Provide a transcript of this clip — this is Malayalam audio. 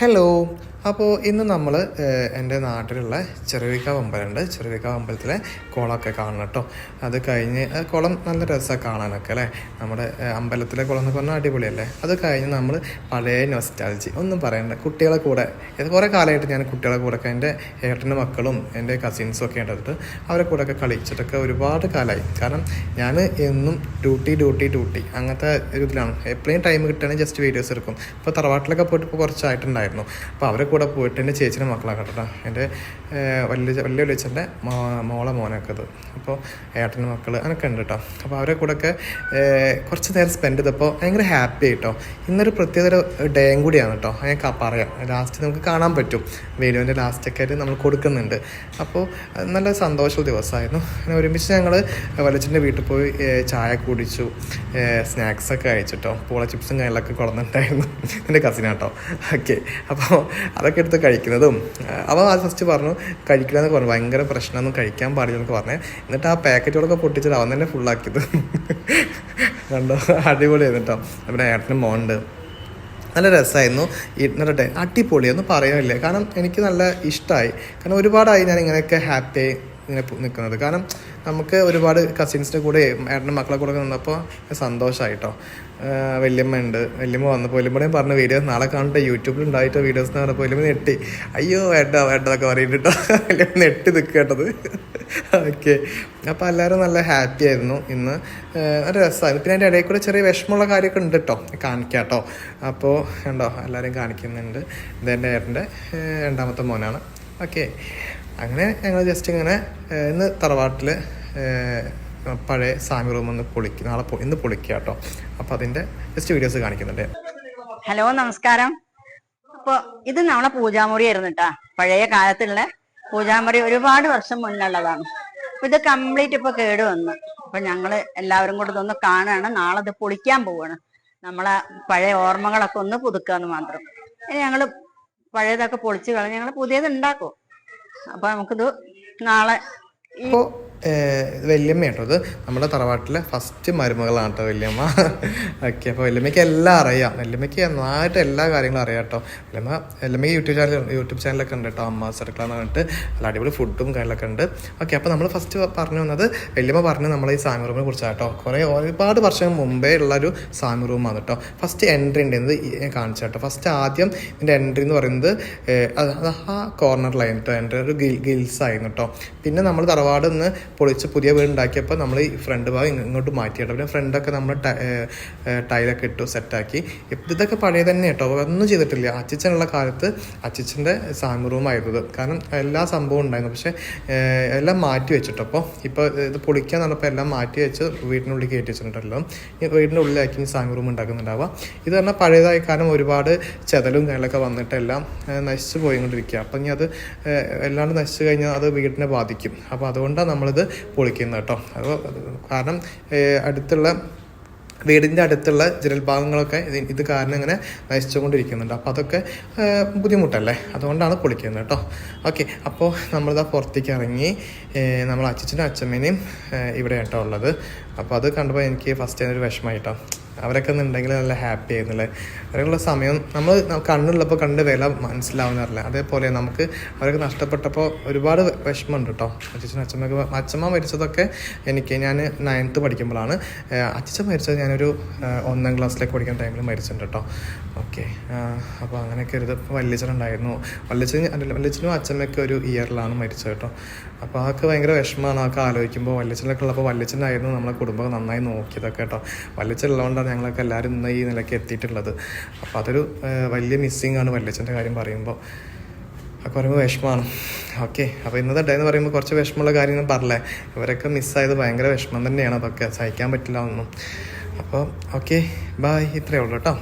ഹലോ അപ്പോൾ ഇന്ന് നമ്മൾ എന്റെ നാട്ടിലുള്ള ചെറുവിക്കാവ് അമ്പലമുണ്ട് ചെറുവിക്കാവ് അമ്പലത്തിലെ കുളമൊക്കെ കാണണം കേട്ടോ. അത് കഴിഞ്ഞ് കുളം നല്ല രസമാണ് കാണാനൊക്കെ അല്ലേ? നമ്മുടെ അമ്പലത്തിലെ കുളം എന്നൊക്കെ പറഞ്ഞാൽ അടിപൊളിയല്ലേ? അത് കഴിഞ്ഞ് നമ്മൾ പഴയ നോസ്റ്റാലജി ഒന്നും പറയണ്ട. കുട്ടികളെ കൂടെ കുറേ കാലമായിട്ട് ഞാൻ കുട്ടികളെ കൂടെ ഒക്കെ എന്റെ ഏട്ടന്റെ മക്കളും എന്റെ കസിൻസും ഒക്കെ ഉണ്ടായിട്ട് അവരെ കൂടെ ഒക്കെ കളിച്ചിട്ടൊക്കെ ഒരുപാട് കാലമായി. കാരണം ഞാൻ എന്നും ഡ്യൂട്ടി ഡ്യൂട്ടി ഡ്യൂട്ടി അങ്ങനത്തെ ഒരു ഇതിലാണ് എപ്പോഴും ടൈം കിട്ടുകയാണെങ്കിൽ ജസ്റ്റ് വീഡിയോസ് എടുക്കും. ഇപ്പോൾ തറവാട്ടിലൊക്കെ പോയിട്ട് ഇപ്പോൾ കുറച്ചായിട്ടുണ്ടായിരുന്നു. അപ്പോൾ അവരെ കൂടെ പോയിട്ട് എന്റെ ചേച്ചിയുടെ മക്കളാണ് കേട്ടോ. എന്റെ വലിയ വലിയ വലിയച്ഛന്റെ മോളെ മോനൊക്കെ അത് അപ്പോൾ ഏട്ടന്റെ മക്കൾ അങ്ങനെയൊക്കെ ഉണ്ട് കേട്ടോ അപ്പോൾ അവരെ കൂടെയൊക്കെ കുറച്ച് നേരം സ്പെൻഡ് ചെയ്തപ്പോൾ ഭയങ്കര ഹാപ്പി ആയിട്ടോ. ഇന്നൊരു പ്രത്യേക ഡേയും കൂടിയാണ് കേട്ടോ ഞാൻ പറയാം. ലാസ്റ്റ് നമുക്ക് കാണാൻ പറ്റും. വീഡിയോന്റെ ലാസ്റ്റൊക്കെ ആയിട്ട് നമ്മൾ കൊടുക്കുന്നുണ്ട്. അപ്പോൾ നല്ല സന്തോഷമുള്ള ദിവസമായിരുന്നു. അങ്ങനെ ഒരുമിച്ച് ഞങ്ങൾ വലിച്ചന്റെ വീട്ടിൽ പോയി ചായ കുടിച്ചു സ്നാക്സൊക്കെ കഴിച്ചിട്ടോ പൂള ചിപ്സും കാര്യങ്ങളൊക്കെ കൊണ്ടുവന്നിട്ടുണ്ടായിരുന്നു. എന്റെ കസിനാട്ടോ ഓക്കെ അപ്പോൾ അതൊക്കെ എടുത്ത് കഴിക്കുന്നതും അപ്പോൾ അത് ഫസ്റ്റ് പറഞ്ഞു കഴിക്കണമെന്ന് പറഞ്ഞു ഭയങ്കര പ്രശ്നമൊന്നും കഴിക്കാൻ പാടില്ല എന്നൊക്കെ പറഞ്ഞു. എന്നിട്ട് ആ പാക്കറ്റുകളൊക്കെ പൊട്ടിച്ചിട്ട് അവൻ തന്നെ ഫുള്ളാക്കിയത് കണ്ടോ? അടിപൊളിയായിരുന്നു കേട്ടോ നമ്മുടെ ഏട്ടനും മോണ്ട് നല്ല രസമായിരുന്നു. ഇന്നത്തെ അടിപൊളിയൊന്നും പറയാനില്ല. കാരണം എനിക്ക് നല്ല ഇഷ്ടമായി കാരണം ഒരുപാടായി ഞാൻ ഇങ്ങനെയൊക്കെ ഹാപ്പി ഇങ്ങനെ നിൽക്കുന്നത് കാരണം നമുക്ക് ഒരുപാട് കസിൻസിന്റെ കൂടെ ഏട്ടന്റെ മക്കളെ കൂടെ നിന്നപ്പോൾ സന്തോഷമായിട്ടോ വല്യമ്മ ഉണ്ട് വല്യമ്മ വന്നപ്പോൾ വല്യമ്മയും പറഞ്ഞ വീഡിയോസ് നാളെ കാണട്ടെ. യൂട്യൂബിൽ ഉണ്ടായിട്ട് വീഡിയോസ് എന്ന് പറഞ്ഞപ്പോൾ വല്യമ്മ നെട്ടി അയ്യോ വേണ്ട വേണ്ടതൊക്കെ പറയുന്നുട്ടോ വല്യമ്മ നെട്ടി നിൽക്കേണ്ടത്. ഓക്കെ. അപ്പോൾ എല്ലാവരും നല്ല ഹാപ്പി ആയിരുന്നു ഇന്ന്. നല്ല രസമായിരുന്നു പിന്നെ അതിന്റെ ഇടയിൽ കൂടെ ചെറിയ വിഷമമുള്ള കാര്യമൊക്കെ ഉണ്ട് കേട്ടോ കാണിക്കാം കേട്ടോ അപ്പോൾ ഉണ്ടോ എല്ലാവരും കാണിക്കുന്നുണ്ട് ഇതെന്റെ ഏട്ടന്റെ രണ്ടാമത്തെ മോനാണ്. ഓക്കെ. അങ്ങനെ ഞങ്ങൾ ജസ്റ്റ് ഇങ്ങനെ ഇന്ന് തറവാട്ടിൽ പഴയ സാമി റൂം ഒന്ന് പൊളിക്കും. നാളെ ഇന്ന് പൊളിക്കുക കേട്ടോ അപ്പൊ അതിന്റെ ജസ്റ്റ് വീഡിയോസ് കാണിക്കുന്നുണ്ട്. ഹലോ നമസ്കാരം. അപ്പൊ ഇത് നമ്മളെ പൂജാമുറി ആയിരുന്നു കേട്ടാ പഴയ കാലത്തുള്ള പൂജാമുറി ഒരുപാട് വർഷം മുന്നുള്ളതാണ്. അപ്പൊ ഇത് കംപ്ലീറ്റ് ഇപ്പൊ കേട് വന്നു. അപ്പൊ ഞങ്ങൾ എല്ലാവരും കൂടെ ഇതൊന്ന് കാണുകയാണ്. നാളെ ഇത് പൊളിക്കാൻ പോവാണ്. നമ്മളെ പഴയ ഓർമ്മകളൊക്കെ ഒന്ന് പുതുക്കാന്ന് മാത്രം. ഇനി ഞങ്ങൾ പഴയതൊക്കെ പൊളിച്ചു കളഞ്ഞ് ഞങ്ങൾ പുതിയത് ഉണ്ടാക്കും. അപ്പൊ നമുക്കിത് നാളെ വല്യമ്മ കേട്ടോ ഇത് നമ്മുടെ തറവാട്ടിലെ ഫസ്റ്റ് മരുമകളാണ് കേട്ടോ വല്യമ്മ. ഓക്കെ അപ്പോൾ വല്യമ്മയ്ക്ക് എല്ലാം അറിയാം. വല്യമ്മയ്ക്ക് നന്നായിട്ട് എല്ലാ കാര്യങ്ങളും അറിയാം കേട്ടോ വല്യമ്മ വല്യമ്മയ്ക്ക് യൂട്യൂബ് ചാനൽ യൂട്യൂബ് ചാനലൊക്കെ ഉണ്ട് കേട്ടോ അമ്മ സർക്കിളെന്ന് പറഞ്ഞിട്ട്. നല്ല അടിപൊളി ഫുഡും കാര്യങ്ങളൊക്കെ ഉണ്ട്. ഓക്കെ അപ്പോൾ നമ്മൾ ഫസ്റ്റ് പറഞ്ഞു വന്നത് വല്യമ്മ പറഞ്ഞു നമ്മൾ ഈ സാമി റൂമിനെ കുറിച്ചാണ് കേട്ടോ കുറേ ഒരുപാട് വർഷം മുമ്പേ ഉള്ള ഒരു സാമി റൂമാണ് കേട്ടോ ഫസ്റ്റ് എൻട്രി ഉണ്ട് കാണിച്ചു കേട്ടോ ഫസ്റ്റ് ആദ്യം ഇതിന്റെ എൻട്രി എന്ന് പറയുന്നത് അത് അത് ആ കോർണറിലായിരുന്നു കേട്ടോ എൻട്രി ഒരു ഗിൽ ഗിൽസ് ആയിരുന്നു കേട്ടോ പിന്നെ നമ്മൾ തറവാട് നിന്ന് പൊളിച്ച് പുതിയ വീട് ഉണ്ടാക്കിയപ്പോൾ നമ്മൾ ഈ ഫ്രണ്ട് ഭാഗം ഇങ്ങോട്ട് മാറ്റി കേട്ടോ പിന്നെ ഫ്രണ്ടൊക്കെ നമ്മൾ ടൈലൊക്കെ ഇട്ടു സെറ്റാക്കി ഇതൊക്കെ പഴയ തന്നെ കേട്ടോ. ഒന്നും ചെയ്തിട്ടില്ല. അച്ചിച്ചനുള്ള കാലത്ത് അച്ചിച്ചന്റെ സാമി റൂം ആയിരുന്നത്. കാരണം എല്ലാ സംഭവവും ഉണ്ടായിരുന്നു. പക്ഷേ എല്ലാം മാറ്റി വെച്ചിട്ടോ അപ്പോൾ ഇപ്പോൾ ഇത് പൊളിക്കാൻ നടപ്പോൾ എല്ലാം മാറ്റി വെച്ച് വീടിനുള്ളിൽ കയറ്റി വെച്ചിട്ടുണ്ടല്ലോ. വീടിന്റെ ഉള്ളിലാക്കി സാമി റൂം ഉണ്ടാക്കുന്നുണ്ടാവുക. ഇത് പറഞ്ഞാൽ പഴയതായ കാരണം ഒരുപാട് ചെതലും കാര്യങ്ങളൊക്കെ വന്നിട്ടെല്ലാം നശിച്ചു പോയിക്കൊണ്ടിരിക്കുക. അപ്പം ഇനി അത് എല്ലാണ്ട് നശിച്ചു കഴിഞ്ഞാൽ അത് വീടിനെ ബാധിക്കും. അപ്പോൾ അതുകൊണ്ടാണ് നമ്മളിത് പൊളിക്കുന്നത് കേട്ടോ. അത് കാരണം അടുത്തുള്ള വീടിന്റെ അടുത്തുള്ള ജനൽ ഭാഗങ്ങളൊക്കെ ഇത് ഇത് കാരണം ഇങ്ങനെ നശിച്ചുകൊണ്ടിരിക്കുന്നുണ്ട്. അപ്പോൾ അതൊക്കെ ബുദ്ധിമുട്ടല്ലേ? അതുകൊണ്ടാണ് പൊളിക്കുന്നത് കേട്ടോ. ഓക്കെ അപ്പോൾ നമ്മളിതാ പുറത്തേക്ക് ഇറങ്ങി നമ്മൾ അച്ഛനും അച്ഛമ്മേനെയും ഇവിടെ കേട്ടോ ഉള്ളത്. അപ്പോൾ അത് കണ്ടപ്പോൾ എനിക്ക് ഫസ്റ്റ് ഒരു വിഷമമായിട്ടോ അവരൊക്കെ ഉണ്ടെങ്കിൽ നല്ല ഹാപ്പി ആയിരുന്നില്ലേ അവരുള്ള സമയം നമ്മൾ കണ്ണുള്ളപ്പോൾ കണ്ട് വില മനസ്സിലാവുന്നറില്ല അതേപോലെ നമുക്ക് അവരൊക്കെ നഷ്ടപ്പെട്ടപ്പോൾ ഒരുപാട് വിഷമമുണ്ട് കേട്ടോ അച്ഛനും അച്ഛമ്മക്ക് അച്ഛമ്മ മരിച്ചതൊക്കെ എനിക്ക് ഞാൻ നയൻത്ത് പഠിക്കുമ്പോഴാണ് അച്ഛൻ മരിച്ചത് ഞാനൊരു ഒന്നാം ക്ലാസ്സിലേക്ക് പഠിക്കുന്ന ടൈമിൽ മരിച്ചിട്ടുണ്ട് കേട്ടോ ഓക്കെ. അപ്പോൾ അങ്ങനെയൊക്കെ ഒരു വല്യച്ഛനുണ്ടായിരുന്നു വല്യച്ഛൻ വല്യച്ഛനും അച്ഛമ്മയൊക്കെ ഒരു ഇയറിലാണ് മരിച്ചത് കേട്ടോ അപ്പോൾ അതൊക്കെ ഭയങ്കര വിഷമമാണ്. അതൊക്കെ ആലോചിക്കുമ്പോൾ വല്യച്ഛനൊക്കെ ഉള്ളപ്പോൾ വല്യച്ഛനായിരുന്നു നമ്മളെ കുടുംബം നന്നായി നോക്കിയതൊക്കെ കേട്ടോ വല്യച്ഛൻ ഞങ്ങളൊക്കെ എല്ലാവരും ഇന്ന് ഈ നിലയ്ക്ക് എത്തിയിട്ടുള്ളത്. അപ്പോൾ അതൊരു വലിയ മിസ്സിങ് ആണ് വല്യച്ഛന്റെ കാര്യം പറയുമ്പോൾ ഒക്കെ പറയുമ്പോൾ വിഷമമാണ് ഓക്കെ അപ്പോൾ ഇന്നത്തെ ഡേ എന്ന് പറയുമ്പോൾ കുറച്ച് വിഷമമുള്ള കാര്യങ്ങൾ പറഞ്ഞേ ഇവരൊക്കെ മിസ്സായത് ഭയങ്കര വിഷമം തന്നെയാണ്. അതൊക്കെ സഹിക്കാൻ പറ്റില്ല ഒന്നും അപ്പോൾ ഓക്കെ ബായ് ഇത്രയേ ഉള്ളൂ കേട്ടോ.